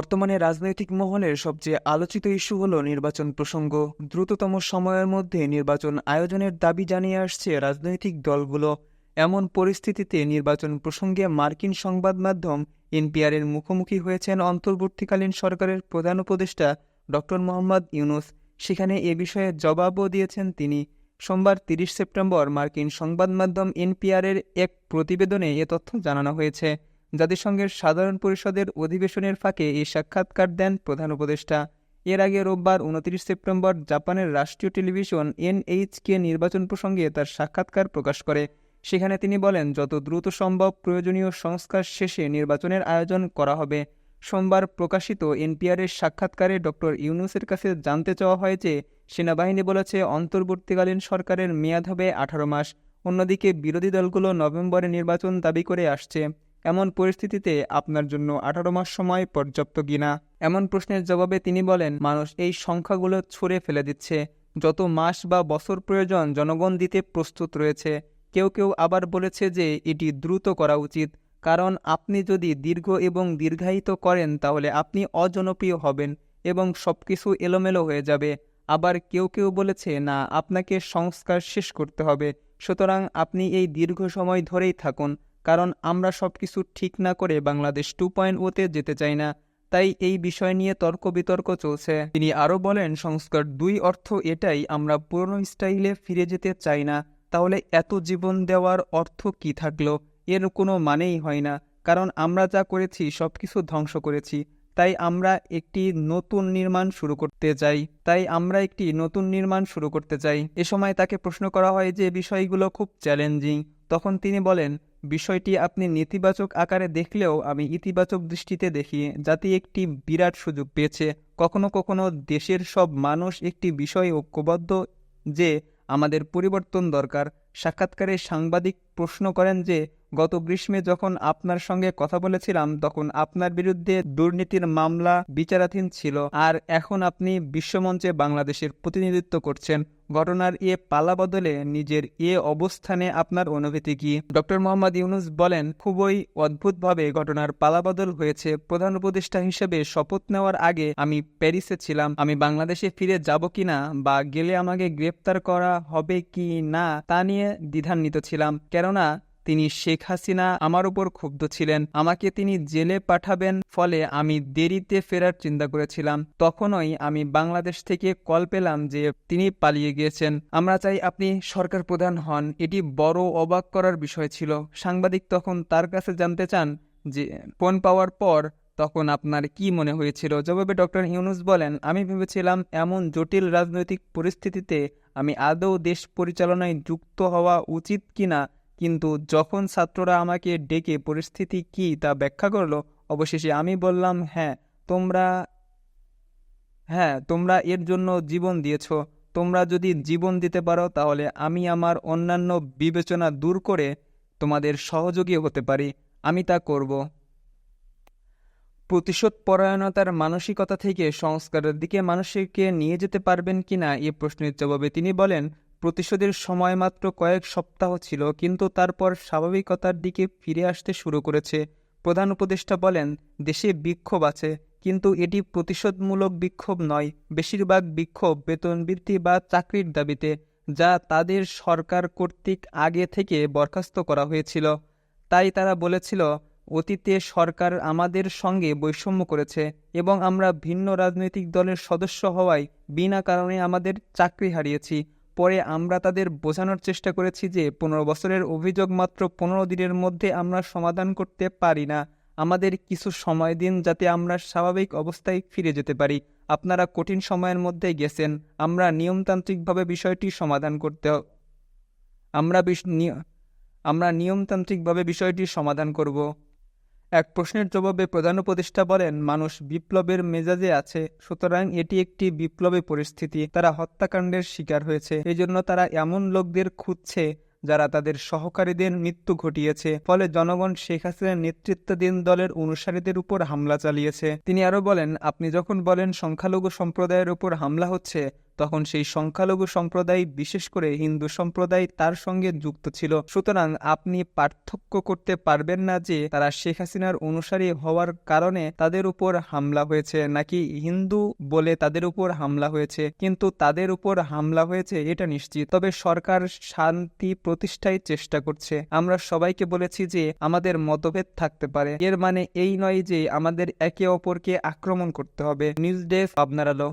বর্তমানে রাজনৈতিক মহলের সবচেয়ে আলোচিত ইস্যু হল নির্বাচন প্রসঙ্গ। দ্রুততম সময়ের মধ্যে নির্বাচন আয়োজনের দাবি জানিয়ে আসছে রাজনৈতিক দলগুলো। এমন পরিস্থিতিতে নির্বাচন প্রসঙ্গে মার্কিন সংবাদ মাধ্যম এনপিআরের মুখোমুখি হয়েছেন অন্তর্বর্তীকালীন সরকারের প্রধান উপদেষ্টা ডক্টর মোহাম্মদ ইউনুস। সেখানে এ বিষয়ে জবাবও দিয়েছেন তিনি। সোমবার তিরিশ সেপ্টেম্বর মার্কিন সংবাদ মাধ্যম এনপিআরের এক প্রতিবেদনে এ তথ্য জানানো হয়েছে। জাতিসংঘের সাধারণ পরিষদের অধিবেশনের ফাঁকে এই সাক্ষাৎকার দেন প্রধান উপদেষ্টা। এর আগে রোববার উনত্রিশ সেপ্টেম্বর জাপানের রাষ্ট্রীয় টেলিভিশন এনএইচকে নির্বাচন প্রসঙ্গে তার সাক্ষাৎকার প্রকাশ করে। সেখানে তিনি বলেন, যত দ্রুত সম্ভব প্রয়োজনীয় সংস্কার শেষে নির্বাচনের আয়োজন করা হবে। সোমবার প্রকাশিত এনপিআরের সাক্ষাৎকারে ডক্টর ইউনুসের কাছে জানতে চাওয়া হয় যে, সেনাবাহিনী বলেছে, অন্তর্বর্তীকালীন সরকারের মেয়াদ হবে আঠারো মাস। অন্যদিকে বিরোধী দলগুলো নভেম্বরে নির্বাচন দাবি করে আসছে। এমন পরিস্থিতিতে আপনার জন্য আঠারো মাস সময় পর্যাপ্ত কিনা? এমন প্রশ্নের জবাবে তিনি বলেন, মানুষ এই সংখ্যাগুলো ছুঁড়ে ফেলে দিচ্ছে। যত মাস বা বছর প্রয়োজন জনগণ দিতে প্রস্তুত রয়েছে। কেউ কেউ আবার বলেছে যে এটি দ্রুত করা উচিত। কারণ আপনি যদি দীর্ঘ এবং দীর্ঘায়িত করেন, তাহলে আপনি অজনপ্রিয় হবেন এবং সবকিছু এলোমেলো হয়ে যাবে। আবার কেউ কেউ বলেছে, না, আপনাকে সংস্কার শেষ করতে হবে। সুতরাং আপনি এই দীর্ঘ সময় ধরেই থাকুন। কারণ আমরা সব কিছু ঠিক না করে বাংলাদেশ টু পয়েন্ট ওতে যেতে চাই না, তাই এই বিষয় নিয়ে তর্ক বিতর্ক চলছে। তিনি আরও বলেন, সংস্কার দুই অর্থ এটাই, আমরা পুরনো স্টাইলে ফিরে যেতে চাই না, তাহলে এত জীবন দেওয়ার অর্থ কি থাকল? এর কোনো মানেই হয় না, কারণ আমরা যা করেছি সব কিছু ধ্বংস করেছি, তাই আমরা একটি নতুন নির্মাণ শুরু করতে চাই, তাই আমরা একটি নতুন নির্মাণ শুরু করতে চাই। এ সময় তাকে প্রশ্ন করা হয় যে, বিষয়গুলো খুব চ্যালেঞ্জিং তখন তিনি বলেন, বিষয়টি আপনি নেতিবাচক আকারে দেখলেও আমি ইতিবাচক দৃষ্টিতে দেখি জাতি একটি বিরাট সুযোগ পেয়েছে। কখনো কখনো দেশের সব মানুষ একটি বিষয়ে ঐক্যবদ্ধ যে, আমাদের পরিবর্তন দরকার। সাক্ষাৎকারে সাংবাদিক প্রশ্ন করেন যে গত গ্রীষ্মে যখন আপনার সঙ্গে কথা বলেছিলাম, তখন আপনার বিরুদ্ধে দুর্নীতির মামলা বিচারাধীন ছিল। আর এখন আপনি বিশ্বমঞ্চে বাংলাদেশের প্রতিনিধিত্ব করছেন। ঘটনার এ পালা বদলে নিজের এ অবস্থানে আপনার অনুভূতি কি? ডক্টর মোহাম্মদ ইউনুস বলেন, খুবই অদ্ভুতভাবে ঘটনার পালা বদল হয়েছে। প্রধান উপদেষ্টা হিসেবে শপথ নেওয়ার আগে আমি প্যারিসে ছিলাম। আমি বাংলাদেশে ফিরে যাব কিনা বা গেলে আমাকে গ্রেপ্তার করা হবে কি না তা নিয়ে দ্বিধান্বিত ছিলাম। কেননা তিনি শেখ হাসিনা আমার উপর ক্ষুব্ধ ছিলেন। আমাকে তিনি জেলে পাঠাবেন, ফলে আমি দেরিতে ফেরার চিন্তা করেছিলাম। তখনই আমি বাংলাদেশ থেকে কল পেলাম যে তিনি পালিয়ে গিয়েছেন। আমরা চাই আপনি সরকার প্রধান হন। এটি বড় অবাক করার বিষয় ছিল। সাংবাদিক তখন তার কাছে জানতে চান যে ফোন পাওয়ার পর তখন আপনার কি মনে হয়েছিল? জবাবে ডক্টর ইউনুস বলেন, আমি ভেবেছিলাম এমন জটিল রাজনৈতিক পরিস্থিতিতে আমি আদৌ দেশ পরিচালনায় যুক্ত হওয়া উচিত কিনা কিন্তু যখন ছাত্ররা আমাকে ডেকে পরিস্থিতি কি তা ব্যাখ্যা করল, অবশেষে আমি বললাম হ্যাঁ তোমরা হ্যাঁ তোমরা এর জন্য জীবন দিয়েছ। তোমরা যদি জীবন দিতে পারো, তাহলে আমি আমার অন্যান্য বিবেচনা দূর করে তোমাদের সহযোগী হতে পারি। আমি তা করব। প্রতিশোধ পরায়ণতার মানসিকতা থেকে সংস্কারের দিকে মানুষকে নিয়ে যেতে পারবেন কিনা এ প্রশ্নের জবাবে তিনি বলেন প্রতিশোধের সময় মাত্র কয়েক সপ্তাহ ছিল, কিন্তু তারপর স্বাভাবিকতার দিকে ফিরে আসতে শুরু করেছে। প্রধান উপদেষ্টা বলেন, দেশে বিক্ষোভ আছে, কিন্তু এটি প্রতিশোধমূলক বিক্ষোভ নয়। বেশিরভাগ বিক্ষোভ বেতন বৃদ্ধি বা চাকরির দাবিতে, যা তাদের সরকার কর্তৃক আগে থেকে বরখাস্ত করা হয়েছিল। তাই তারা বলেছিল, অতীতে সরকার আমাদের সঙ্গে বৈষম্য করেছে এবং আমরা ভিন্ন রাজনৈতিক দলের সদস্য হওয়ায় বিনা কারণে আমাদের চাকরি হারিয়েছি। পরে আমরা তাদের বোঝানোর চেষ্টা করেছি যে পনেরো বছরের অভিযোগ মাত্র পনেরো দিনের মধ্যে আমরা সমাধান করতে পারি না। আমাদের কিছু সময় দিন যাতে আমরা স্বাভাবিক অবস্থায় ফিরে যেতে পারি। আপনারা কঠিন সময়ের মধ্যে গেছেন। আমরা নিয়মতান্ত্রিকভাবে বিষয়টি সমাধান করতে আমরা আমরা নিয়মতান্ত্রিকভাবে বিষয়টি সমাধান করব। এক প্রশ্নের জবাবে প্রধান উপদেষ্টা বলেন, মানুষ বিপ্লবের মেজাজে আছে, সুতরাং এটি একটি বিপ্লবী পরিস্থিতি। তারা হত্যাকাণ্ডের শিকার হয়েছে। এই জন্য তারা এমন লোকদের খুঁজছে যারা তাদের সহকারীদের মৃত্যু ঘটিয়েছে। ফলে জনগণ শেখ হাসিনার নেতৃত্বাধীন দলের অনুসারীদের উপর হামলা চালিয়েছে। তিনি আরও বলেন, আপনি যখন বলেন সংখ্যালঘু সম্প্রদায়ের উপর হামলা হচ্ছে তখন সেই সংখ্যালঘু সম্প্রদায়, বিশেষ করে হিন্দু সম্প্রদায়, তার সঙ্গে যুক্ত ছিল। সুতরাং আপনি পার্থক্য করতে পারবেন না যে তারা শেখ হাসিনার অনুসারী হওয়ার কারণে তাদের উপর হামলা হয়েছে, নাকি হিন্দু বলে তাদের উপর হামলা হয়েছে। কিন্তু তাদের উপর হামলা হয়েছে, এটা নিশ্চিত। তবে সরকার শান্তি প্রতিষ্ঠায় চেষ্টা করছে। আমরা সবাইকে বলেছি যে আমাদের মতভেদ থাকতে পারে। এর মানে এই নয় যে আমাদের একে অপরকে আক্রমণ করতে হবে। নিউজ ডেস্ক আপনার আলো।